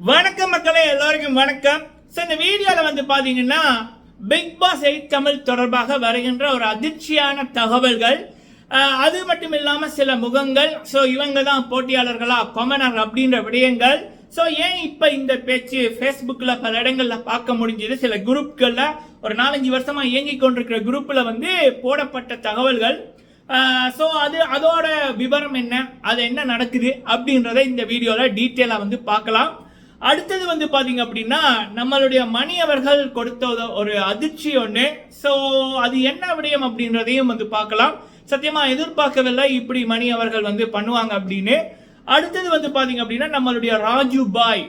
வணக்கம் மக்களே எல்லோருக்கும் வணக்கம். ஸோ இந்த வீடியோவில் வந்து பார்த்தீங்கன்னா பிக் பாஸ் எயிட் தமிழ் தொடர்பாக வருகின்ற ஒரு அதிர்ச்சியான தகவல்கள் அது மட்டும் இல்லாமல் சில முகங்கள் ஸோ இவங்க தான் போட்டியாளர்களா கொமனர் அப்படின்ற விடயங்கள். ஸோ ஏன் இப்போ இந்த பேச்சு ஃபேஸ்புக்கில் பல இடங்களில் பார்க்க முடிஞ்சது? சில குரூப்களில் ஒரு நாலஞ்சு வருஷமாக இயங்கி கொண்டிருக்கிற குரூப்பில் வந்து போடப்பட்ட தகவல்கள். ஸோ அது அதோட விவரம் என்ன அது என்ன நடக்குது அப்படின்றத இந்த வீடியோவில் டீட்டெயிலாக வந்து பார்க்கலாம். அடுத்தது வந்து பார்த்தீங்க அப்படின்னா நம்மளுடைய மணி அவர்கள் கொடுத்த ஒரு- அதிர்ச்சி ஒன்று ஸோ அது என்ன விடயம் அப்படின்றதையும் வந்து பார்க்கலாம். சத்தியமாக எதிர்பார்க்கவில்லை இப்படி மணி அவர்கள் வந்து பண்ணுவாங்க அப்படின்னு. அடுத்தது வந்து பார்த்தீங்க அப்படின்னா நம்மளுடைய ராஜு பாய்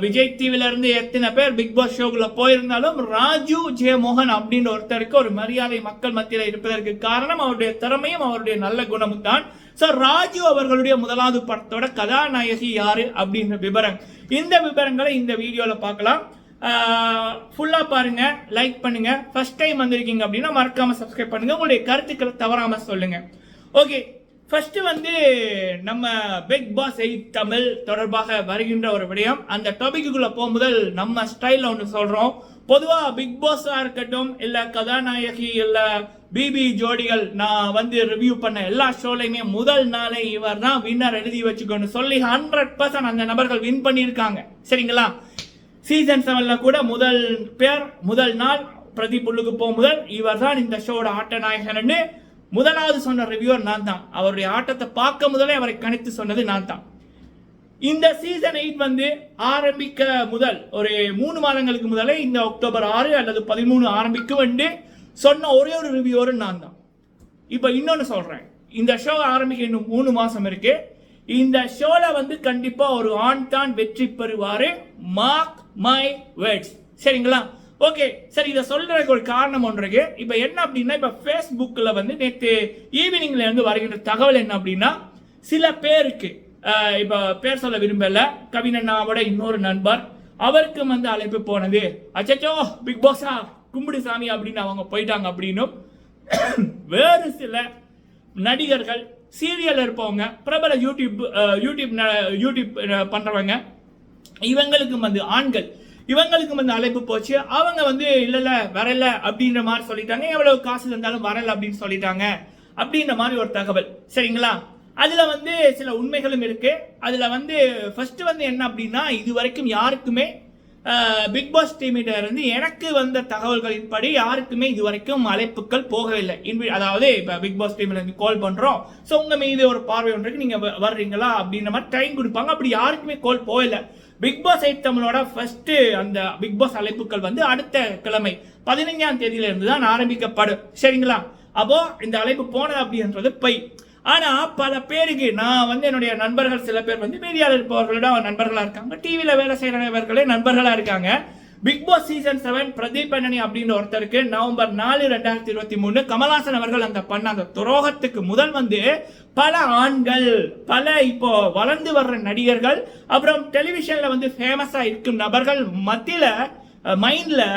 விஜய் டிவில இருந்து எத்தனை பேர் பிக் பாஸ் ஷோக்குள்ள போயிருந்தாலும் ராஜு ஜெயமோகன் அப்படின்ற ஒருத்தருக்கு ஒரு மரியாதை மக்கள் மத்தியில் இருப்பதற்கு காரணம் அவருடைய திறமையும் அவருடைய நல்ல குணமும் தான். ஸோ ராஜு அவர்களுடைய முதலாவது படத்தோட கதாநாயகி யாரு அப்படின்ற விவரம் இந்த விவரங்களை இந்த வீடியோவில் பார்க்கலாம். ஃபுல்லாக பாருங்கள் லைக் பண்ணுங்கள் ஃபஸ்ட் டைம் வந்திருக்கீங்க அப்படின்னா மறக்காமல் சப்ஸ்கிரைப் பண்ணுங்கள் உங்களுடைய கருத்துக்களை தவறாமல் சொல்லுங்கள் ஓகே ஃபஸ்ட்டு வந்து நம்ம பிக் பாஸ் எயிட் தமிழ் தொடர்பாக வருகின்ற ஒரு விடயம். அந்த டாபிக்குள்ள போகும்போது நம்ம ஸ்டைலில் ஒன்று சொல்கிறோம் பொதுவாக பிக் பாஸாக இருக்கட்டும் இல்லை கதாநாயகி இல்லை பிபி ஜோடிகள் நான் வந்து ரிவ்யூ பண்ண எல்லா ஷோலையுமே முதல் நாளே இவர் தான் வின்னர் எழுதி வச்சுக்கோன்னு சொல்லி ஹண்ட்ரட் பர்சன்ட் அந்த நபர்கள் வின் பண்ணியிருக்காங்க. சரிங்களா? சீசன் செவனில் கூட முதல் பேர் முதல் நாள் பிரதீப் உள்ளுக்கு போகும் முதல் இவர் தான் இந்த ஷோட ஆட்ட நாயகன்னு முதலாவது சொன்ன ரிவ்யூவர் நான் தான் அவருடைய ஆட்டத்தை பார்க்க முதலே அவரை கணித்து சொன்னது நான் தான் இந்த சீசன் எயிட் வந்து ஆரம்பிக்க முதல் ஒரு மூணு மாதங்களுக்கு முதலே இந்த அக்டோபர் ஆறு அல்லது பதிமூணு ஆரம்பிக்கும் வந்து சொன்ன ஒரே ஒரு ரிவ்யூவரும் நான் தான். இப்போ இன்னொன்று சொல்கிறேன் இந்த ஷோ ஆரம்பிக்க இன்னும் மூணு மாதம் இருக்கு. இந்த ஷோவில் வந்து கண்டிப்பாக ஒரு ஆண் தான் வெற்றி பெறுவார். மார்க் மை வேர்ட்ஸ் சரிங்களா? ஓகே சரி இதை சொல்றதுக்கு ஒரு காரணம் ஒன்று இருக்கு. இப்போ என்ன அப்படின்னா இப்போ ஃபேஸ்புக்கில் வந்து நேற்று ஈவினிங்ல இருந்து வருகின்ற தகவல் என்ன அப்படின்னா சில பேருக்கு இப்போ பேர் சொல்ல விரும்பல. கவினண்ணாவோட இன்னொரு நண்பர். அவருக்கும் வந்து அழைப்பு போனது. அச்சச்சோ பிக் பாஸா கும்பிடு சாமி அப்படின்னு அவங்க போயிட்டாங்க அப்படின்னும். வேறு சில நடிகர்கள் சீரியல் இருப்பவங்க பிரபல யூடியூப் யூடியூப் யூடியூப் பண்ணுறவங்க இவங்களுக்கும் வந்து ஆண்கள் இவங்களுக்கும் வந்து அழைப்பு போச்சு. அவங்க வந்து இல்லைல்ல வரல அப்படின்ற மாதிரி சொல்லிட்டாங்க. எவ்வளவு காசு இருந்தாலும் வரல அப்படின்னு சொல்லிட்டாங்க. அப்படின்ற மாதிரி ஒரு தகவல். சரிங்களா? அதில் வந்து சில உண்மைகளும் இருக்குது அதில் வந்து ஃபஸ்ட்டு வந்து என்ன அப்படின்னா இது வரைக்கும் யாருக்குமே பிக் பாஸ் டீமிட்ட இருந்து எனக்கு வந்த தகவல்களின்படி யாருக்குமே இது வரைக்கும் அழைப்புகள் போகவில்லை. இன்வி- அதாவது இப்போ பிக் பாஸ் டீம்ல இருந்து கால் பண்ணுறோம் ஸோ உங்கள் மீது ஒரு பார்வை ஒன்றுக்கு நீங்கள் வ- வர்றீங்களா அப்படின்ற மாதிரி டைம் கொடுப்பாங்க. அப்படி யாருக்குமே கால் போகலை. பிக் பாஸ் எயிட் தமிழோட ஃபஸ்ட்டு அந்த பிக் பாஸ் அழைப்புகள் வந்து அடுத்த கிழமை பதினைஞ்சாம் தேதியிலேருந்து தான் ஆரம்பிக்கப்படும். சரிங்களா? அப்போ இந்த அழைப்பு போனது அப்படின்றது பை ஆனால் பல பேருக்கு நான் வந்து என்னுடைய நண்பர்கள் சில பேர் வந்து மீடியாவில் இருப்பவர்களோட நண்பர்களாக இருக்காங்க. டிவியில் வேலை செய்கிறவர்களே நண்பர்களாக இருக்காங்க. Bigg Boss season seven Pradeep அண்ணனி அப்படின்ற ஒருத்தருக்கு நவம்பர் நாலு ரெண்டாயிரத்தி இருபத்தி மூணு கமலாசன் அவர்கள் அந்த பண்ண அந்த துரோகத்துக்கு முதல் வந்து பல ஆண்கள் பல இப்போ வளர்ந்து வர்ற நடிகர்கள் அப்புறம் டெலிவிஷனில் வந்து ஃபேமஸாக இருக்கும் நபர்கள் மத்தியில் மைண்டில்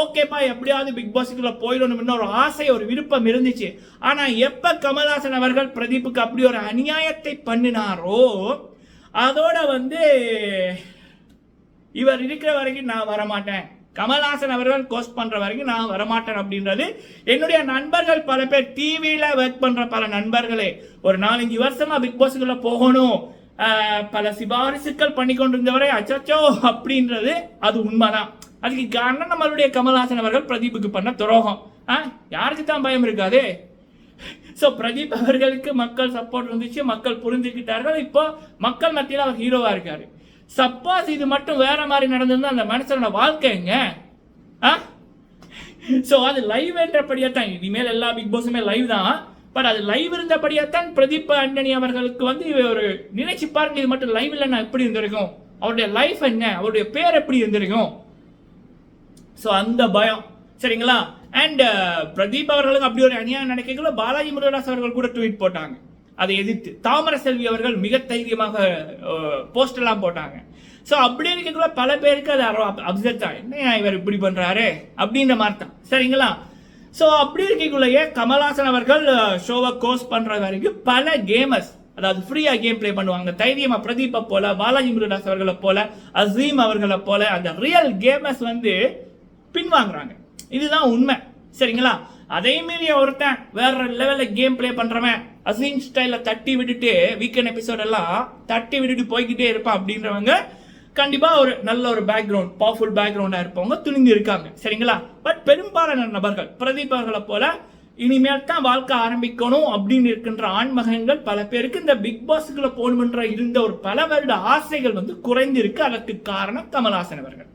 ஓகேப்பா எப்படியாவது பிக் பாஸுக்குள்ள போயிடணும்னு ஒரு ஆசை ஒரு விருப்பம் இருந்துச்சு. ஆனால் எப்போ கமல்ஹாசன் அவர்கள் பிரதீப்புக்கு அப்படி ஒரு அநியாயத்தை பண்ணினாரோ அதோட வந்து இவர் இருக்கிற வரைக்கும் நான் வரமாட்டேன். கமல்ஹாசன் அவர்கள் கோஸ்ட் பண்ணுற வரைக்கும் நான் வரமாட்டேன் அப்படின்றது என்னுடைய நண்பர்கள் பல பேர் டிவியில் ஒர்க் பண்ணுற பல நண்பர்களே. ஒரு நாலஞ்சு வருஷமாக பிக் பாஸுக்குள்ளே போகணும். பல சிபாரிசுகள் பண்ணி கொண்டிருந்தவரை அச்சோ அப்படின்றது அது உண்மைதான். அதுக்கு காரணம் நம்மளுடைய கமல்ஹாசன் அவர்கள் பிரதீப்புக்கு பண்ண துரோகம். ஆ, யாருக்கு தான் பயம் இருக்காது? ஸோ பிரதீப் அவர்களுக்கு மக்கள் சப்போர்ட் இருந்துச்சு மக்கள் புரிஞ்சுக்கிட்டார்கள். இப்போ மக்கள் மத்தியில் அவர் ஹீரோவாக இருக்கார். சப்போஸ் இது மட்டும் வேற மாதிரி நடந்திருந்தா அந்த மனுஷனோட வாழ்க்கைங்க ஆ? ஸோ அது லைவ் என்றபடியே தான் இனிமேல் எல்லா பிக் பாஸுமே லைவ் தான். பட் அது லைவ் இருந்தபடியே தான் பிரதீப் ஆண்டனி அவர்களுக்கு வந்து ஒரு நினைச்சு பாருங்க இது மட்டும் லைவ் இல்லைன்னா எப்படி இருந்திருக்கும்? அவருடைய லைஃப் என்ன? அவருடைய பேர் எப்படி இருந்திருக்கும்? ஸோ அந்த பயம். சரிங்களா? அண்ட் uh, பிரதீப் அவர்களுக்கு அப்படி ஒரு அநியாயம் நடக்கக்குள்ள பாலாஜி முருகதாஸ் அவர்கள் கூட ட்வீட் போட்டாங்க. அதை எதிர்த்து. தாமர செல்வி அவர்கள் மிக தைரியமாக uh, போஸ்ட் எல்லாம் போட்டாங்க. ஸோ அப்படி இருக்கக்குள்ள பல பேருக்கு அது அப்செட் தான் என்ன இவர் இப்படி பண்றாரு? அப்படின்ற மாதிரி தான் சரிங்களா? ஸோ அப்படி இருக்கக்குள்ளேயே கமல்ஹாசன் அவர்கள் uh, ஷோவை கோஸ் பண்ற வரைக்கும் பல கேமர்ஸ் அதாவது ஃப்ரீயாக கேம் ப்ளே பண்ணுவாங்க. தைரியமா பிரதீப்பை போல பாலாஜி முருகதாஸ் அவர்களை போல அசீம் அவர்களை போல அந்த ரியல் கேமர்ஸ் வந்து பின்வாங்குறாங்க. இதுதான் உண்மை. சரிங்களா? அதே மீறி ஒருத்தன் வேற லெவலில் கேம் ப்ளே பண்ணுறவன் அசின் ஸ்டைலில் தட்டி விட்டுட்டு வீக்கெண்ட் எபிசோட் எல்லாம் தட்டி விட்டுட்டு போய்கிட்டே இருப்பான் அப்படின்றவங்க கண்டிப்பாக ஒரு நல்ல ஒரு பேக்ரவுண்ட் பவர்ஃபுல் பேக்ரவுண்டாக இருப்பவங்க துணிந்து இருக்காங்க. சரிங்களா? பட் பெரும்பாலான நபர்கள் பிரதீப் அவர்களை போல இனிமேல் தான் வாழ்க்கை ஆரம்பிக்கணும் அப்படின்னு இருக்கின்ற ஆண்மகன்கள் பல பேருக்கு இந்த பிக் பாஸுக்குள்ள போகணுமென்ற இருந்த ஒரு பல வருட ஆசைகள் வந்து குறைந்திருக்கு. அதற்கு காரணம் கமல்ஹாசன் அவர்கள்.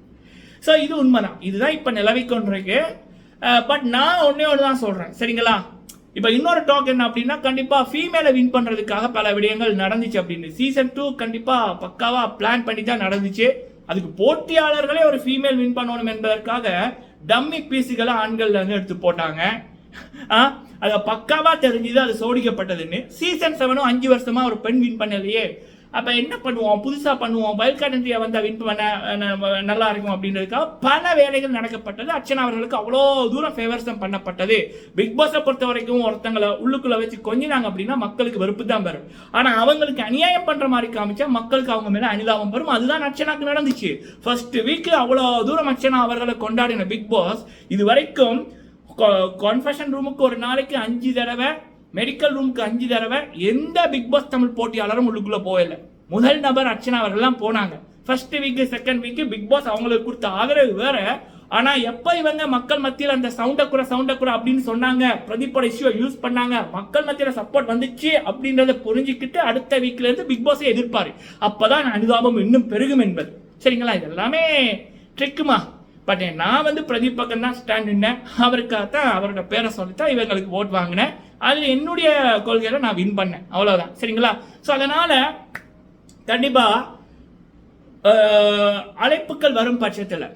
ஸோ இது உண்மைதான். இதுதான் இப்போ நிலவி கொண்டிருக்கு பட் uh, நான் ஒன்றே ஒன்று தான் சொல்கிறேன் சரிங்களா? இப்போ இன்னொரு டாக் என்ன அப்படின்னா கண்டிப்பாக ஃபீமேலை வின் பண்ணுறதுக்காக பல விடயங்கள் நடந்துச்சு அப்படின்னு. சீசன் டூ கண்டிப்பாக பக்காவாக பிளான் பண்ணி தான் நடந்துச்சு. அதுக்கு போட்டியாளர்களே ஒரு ஃபீமேல் வின் பண்ணணும் என்பதற்காக டம்மி பீஸுகளை ஆண்கள் வந்து எடுத்து போட்டாங்க. ஆ, பக்காவாக தெரிஞ்சுது அது சோடிக்கப்பட்டதுன்னு. சீசன் செவனும் அஞ்சு வருஷமாக ஒரு பெண் வின் பண்ணலையே. அப்போ என்ன பண்ணுவோம்? புதுசாக பண்ணுவோம். வயல்காட் இந்தியா வந்தா வின் பண்ண நல்லா இருக்கும் அப்படின்றதுக்காக பல வேலைகள் நடக்கப்பட்டது. அர்ச்சனா அவர்களுக்கு அவ்வளோ தூரம் ஃபேவர்ஸம் பண்ணப்பட்டது. பிக் பாஸை பொறுத்த வரைக்கும் ஒருத்தங்களை உள்ளுக்குள்ளே வச்சு கொஞ்சினாங்க அப்படின்னா மக்களுக்கு வெறுப்பு தான் வரும். ஆனால் அவங்களுக்கு அநியாயம் பண்ணுற மாதிரி காமிச்சா மக்களுக்கு அவங்க மேலே அனுதாபம் வரும். அதுதான் அர்ச்சனாக்கு நடந்துச்சு. ஃபர்ஸ்ட் வீக் அவ்வளோ தூரம் அர்ச்சனா அவர்களை கொண்டாடின பிக் பாஸ் இது வரைக்கும் கான்ஃபெஷன் ரூமுக்கு ஒரு நாளைக்கு அஞ்சு தடவை மெடிக்கல் ரூமுக்கு அஞ்சு தடவை எந்த பிக் பாஸ் தமிழ் போட்டியாளரும் உள்ளுக்குள்ள போகலை. முதல் நபர் அர்ச்சனா அவர்கள்லாம் போனாங்க. First week second week Bigg Boss அவங்களுக்கு கொடுத்த ஆதரவு வேற. ஆனா எப்ப இவங்க மக்கள் மத்தியில் அந்த சவுண்ட குறை சவுண்ட குறை அப்படின்னு சொன்னாங்க பிரதீப்போட இஷ்யூ யூஸ் பண்ணாங்க மக்கள் மத்தியில் சப்போர்ட் வந்துச்சு அப்படின்றத புரிஞ்சுக்கிட்டு அடுத்த வீக்ல இருந்து பிக் பாஸை எதிர்ப்பாரு. அப்பதான் அனுதாபம் இன்னும் பெருகும் என்பது. சரிங்களா? இது எல்லாமே ட்ரிக்குமா பட் நான் வந்து பிரதீப் பக்கம் தான் ஸ்டாண்ட் நின்னேன். அவருக்காக தான் அவரோட பேரை சொல்லித்தான் இவங்களுக்கு ஓட் வாங்கினேன். அதில் என்னுடைய கொள்கையில் நான் வின் பண்ணேன். அவ்வளோதான் சரிங்களா? ஸோ அதனால் கண்டிப்பாக அழைப்புகள் வரும் பட்சத்தில்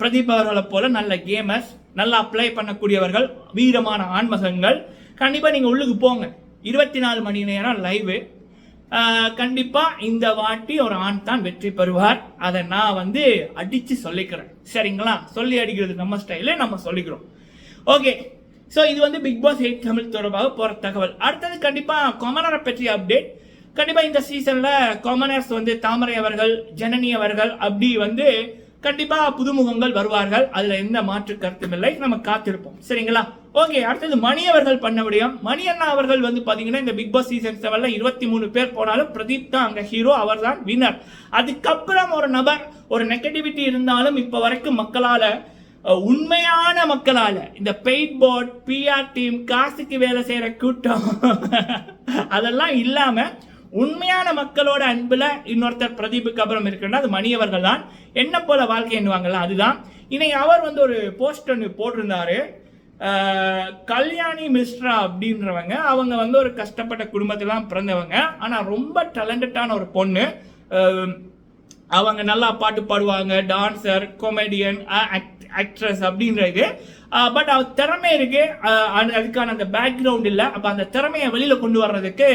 பிரதீப் அவர்களை போல நல்ல கேமர்ஸ் நல்லா அப்ளை பண்ணக்கூடியவர்கள் வீரமான ஆன்மகங்கள் கண்டிப்பாக நீங்கள் உள்ளுக்கு போங்க. இருபத்தி நாலு மணி நேரம் லைவு கண்டிப்பாக இந்த வாட்டி ஒரு ஆண் தான் வெற்றி பெறுவார். அதை நான் வந்து அடித்து சொல்லிக்கிறேன். சரிங்களா? சொல்லி அடிக்கிறது நம்ம ஸ்டைலே நம்ம சொல்லிக்கிறோம். ஓகே ஸோ இது வந்து பிக் பாஸ் எயிட் தமிழ் தொடர்பாக போகிற தகவல். அடுத்தது கண்டிப்பாக கொமனரை பற்றிய அப்டேட் கண்டிப்பாக இந்த சீசனில் காமனர்ஸ் வந்து தாமரை அவர்கள் ஜனனி அவர்கள் அப்படி வந்து கண்டிப்பாக புதுமுகங்கள் வருவார்கள். அதில் எந்த மாற்று கருத்தும் இல்லை. நம்ம காத்திருப்போம். சரிங்களா? ஓகே அடுத்தது மணி அவர்கள் பண்ண முடியும். மணி அண்ணா அவர்கள் வந்து பார்த்தீங்கன்னா இந்த பிக் பாஸ் சீசன் செவன்ல இருபத்தி மூணு பேர் போனாலும் பிரதீப் தான் அங்கே ஹீரோ அவர் தான் வின்னர் அதுக்கப்புறம் ஒரு நபர் ஒரு நெகட்டிவிட்டி இருந்தாலும் இப்போ வரைக்கும் மக்களால் உண்மையான மக்களால் இந்த பெயிட் போர்ட் பிஆர் டீம் காசுக்கு வேலை செய்கிற கூட்டம். அதெல்லாம் இல்லாமல் உண்மையான மக்களோட அன்பில் இன்னொருத்தர் பிரதீபுக்கு அப்புறம் இருக்குன்னா அது மணியவர்கள் தான். என்ன போல வாழ்க்கை எண்ணுவாங்கல்ல அதுதான். இன்னைக்கு அவர் வந்து ஒரு போஸ்ட் ஒன்று போட்டிருந்தாரு. கல்யாணி மிஸ்ரா அப்படின்றவங்க அவங்க வந்து ஒரு கஷ்டப்பட்ட குடும்பத்திலாம் பிறந்தவங்க. ஆனால் ரொம்ப டேலண்டடான ஒரு பொண்ணு. அவங்க நல்லா பாட்டு பாடுவாங்க டான்சர் கொமெடியன் ஆக்ட்ரஸ் அப்படின்றது பட் அவர் திறமை இருக்கு. அது- அதுக்கான அந்த பேக்ரவுண்ட் இல்லை. அப்போ அந்த திறமையை வெளியில் கொண்டு வர்றதுக்கு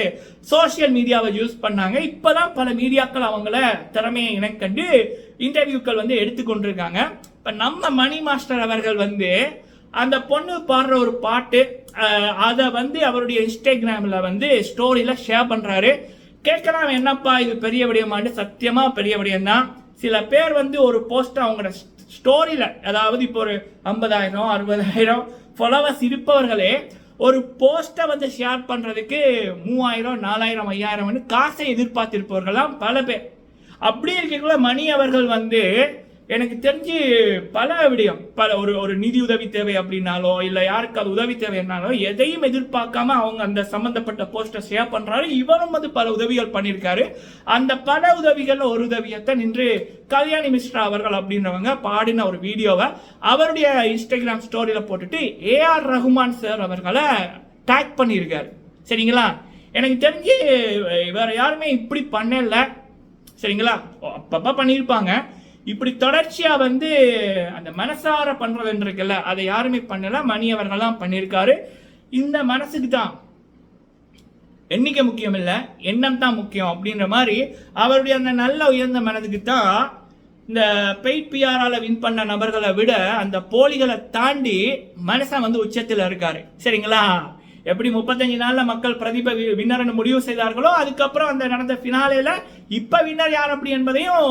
சோஷியல் மீடியாவை யூஸ் பண்ணாங்க. இப்போ தான் பல மீடியாக்கள் அவங்கள திறமையை இனக்கண்டு இன்டர்வியூக்கள் வந்து எடுத்துக்கொண்டிருக்காங்க இப்போ நம்ம மணி மாஸ்டர் அவர்கள் வந்து அந்த பொண்ணு பாடுற ஒரு பாட்டு அதை வந்து அவருடைய இன்ஸ்டாகிராமில் வந்து ஸ்டோரியில் ஷேர் பண்ணுறாரு கேட்கலாம் என்னப்பா இது பெரிய விடயமான்னு? சத்தியமாக பெரிய விடயம்தான் சில பேர் வந்து ஒரு போஸ்ட் அவங்களோட ஸ்டோரியில் அதாவது இப்போ ஒரு ஐம்பதாயிரம் அறுபதாயிரம் ஃபாலோவர்ஸ் இருப்பவர்களே ஒரு போஸ்ட்டை வந்து ஷேர் பண்ணுறதுக்கு மூவாயிரம் நாலாயிரம் ஐயாயிரம் காசை எதிர்பார்த்திருப்பவர்களாம் பல பேர். அப்படி இருக்கக்குள்ள மணி அவர்கள் வந்து எனக்கு தெரிஞ்சு பல விடயம். பல ஒரு ஒரு நிதி உதவி தேவை அப்படின்னாலோ இல்ல யாருக்காவது உதவி தேவைன்னாலோ எதையும் எதிர்பார்க்காம அவங்க அந்த சம்மந்தப்பட்ட போஸ்டர் ஷேர் பண்ணுறாரு இவரும் வந்து பல உதவிகள் பண்ணியிருக்காரு. அந்த பல உதவிகளில் ஒரு உதவியத்தை நின்று கல்யாணி மிஸ்ரா அவர்கள் அப்படின்றவங்க பாடின ஒரு வீடியோவை அவருடைய இன்ஸ்டாகிராம் ஸ்டோரியில் போட்டுட்டு ஏஆர் ரகுமான் சார் அவர்களை டேக் பண்ணியிருக்காரு. சரிங்களா? எனக்கு தெரிஞ்சு வேறு யாருமே இப்படி பண்ணல. சரிங்களா? அப்பப்போ பண்ணியிருப்பாங்க. இப்படி தொடர்ச்சியாக வந்து அந்த மனசார பண்ணுறதுன்னு இருக்குல்ல அதை யாருமே பண்ணலை. மணி அவர்கள்லாம் பண்ணியிருக்காரு. இந்த மனசுக்கு தான் எண்ணிக்கை முக்கியம் இல்லை எண்ணம் தான் முக்கியம் அப்படின்ற மாதிரி அவருடைய அந்த நல்ல உயர்ந்த மனதுக்கு தான் இந்த பெய்ட் பிஆரால் வின் பண்ண நபர்களை விட அந்த போலிகளை தாண்டி மனசன் வந்து உச்சத்தில் இருக்காரு. சரிங்களா? எப்படி முப்பத்தஞ்சு நாளில் மக்கள் பிரதீப வின்னர்னு முடிவு செய்தார்களோ அதுக்கப்புறம் அந்த நடந்த ஃபினாலேல இப்போ வின்னர் யார் அப்படி என்பதையும்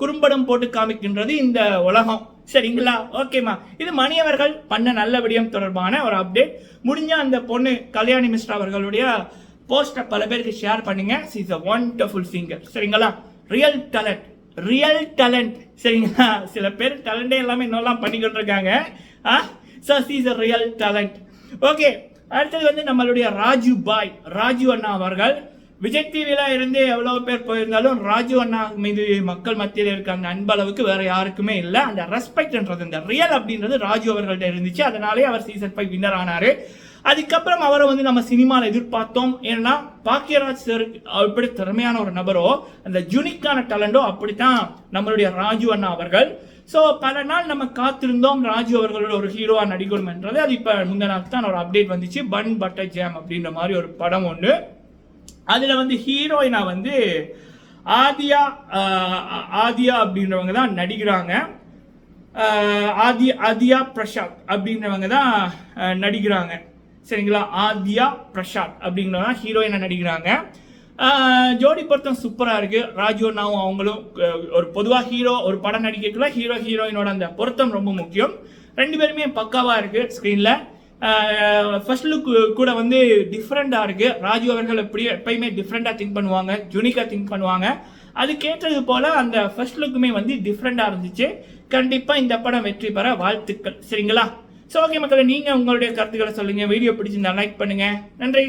குறும்படம் போட்டு காமிக்கின்றது இந்த உலகம். சரிங்களா? ஓகேம்மா இது மணியவர்கள் பண்ண நல்ல விடயம் தொடர்பான ஒரு அப்டேட் முடிஞ்ச அந்த பொண்ணு கல்யாணி மிஸ்ரா அவர்களுடைய போஸ்ட்டை பல பேருக்கு ஷேர் பண்ணுங்க. இஸ் அ ஒண்டர்ஃபுல் சிங்கர் சரிங்களா? ரியல் டேலண்ட் ரியல் டேலண்ட் சரிங்களா? சில பேர் டேலண்டே எல்லாமே இன்னொல்லாம் பண்ணிக்கிட்டு இருக்காங்க. ஆ? So she's a real talent okay அடுத்தது வந்து நம்மளுடைய ராஜு பாய் ராஜு அண்ணா அவர்கள். விஜய் டிவியில் இருந்து எவ்வளவு பேர் போயிருந்தாலும் ராஜு அண்ணா மீது மக்கள் மத்தியில் இருக்க அந்த அன்பளவுக்கு வேற யாருக்குமே இல்லை. அந்த ரெஸ்பெக்ட்ன்றது இந்த ரியல் அப்படின்றது ராஜு அவர்கள்ட்ட இருந்துச்சு. அதனாலே அவர் சீசன் ஃபைவ் வின்னர் ஆனாரு. அதுக்கப்புறம் அவரை வந்து நம்ம சினிமாவில் எதிர்பார்த்தோம். ஏன்னா பாக்கியராஜ் சார் அப்படி திறமையான ஒரு நபரோ அந்த ஜுனிக்கான டேலண்டோ அப்படித்தான் நம்மளுடைய ராஜு அண்ணா அவர்கள். ஸோ பல நாள் நம்ம காத்திருந்தோம். ராஜு அவர்களோட ஒரு ஹீரோவாக நடிக்கணும் என்றது. அது இப்போ முந்தின நாள் தான் ஒரு அப்டேட் வந்துச்சு. பன் பட்டர் ஜாம் அப்படின்ற மாதிரி ஒரு படம் ஒன்று அதில் வந்து ஹீரோயினா வந்து ஆதியா ஆதியா அப்படின்றவங்க தான் நடிக்கிறாங்க. ஆதி ஆதியா பிரசாத் அப்படின்றவங்க தான் நடிக்கிறாங்க. சரிங்களா? ஆதியா பிரசாத் அப்படிங்கிறவங்க தான் நடிக்கிறாங்க. ஜோடி பொருத்தம் சூப்பராக இருக்குது ராஜோ நாவும் அவங்களும் ஒரு பொதுவாக ஹீரோ ஒரு படம் நடிக்கக்குள்ள ஹீரோ ஹீரோயினோட அந்த பொருத்தம் ரொம்ப முக்கியம். ரெண்டு பேருமே பக்காவாக இருக்குது ஸ்க்ரீனில் ஃபர்ஸ்ட் லுக் கூட வந்து டிஃப்ரெண்ட்டாக இருக்குது ராஜு அவர்கள் எப்படி எப்பயுமே டிஃப்ரெண்ட்டாக திங்க் பண்ணுவாங்க யூனிக்காக திங்க் பண்ணுவாங்க. அதுக்கேற்றது போல் அந்த ஃபர்ஸ்ட் லுக்குமே வந்து டிஃப்ரெண்ட்டாக இருந்துச்சு. கண்டிப்பாக இந்த படம் வெற்றி பெற வாழ்த்துக்கள். சரிங்களா? ஸோ ஓகே மக்களை நீங்கள் உங்களுடைய கருத்துக்களை சொல்லுங்கள் வீடியோ பிடிச்சிருந்தா லைக் பண்ணுங்கள் நன்றி.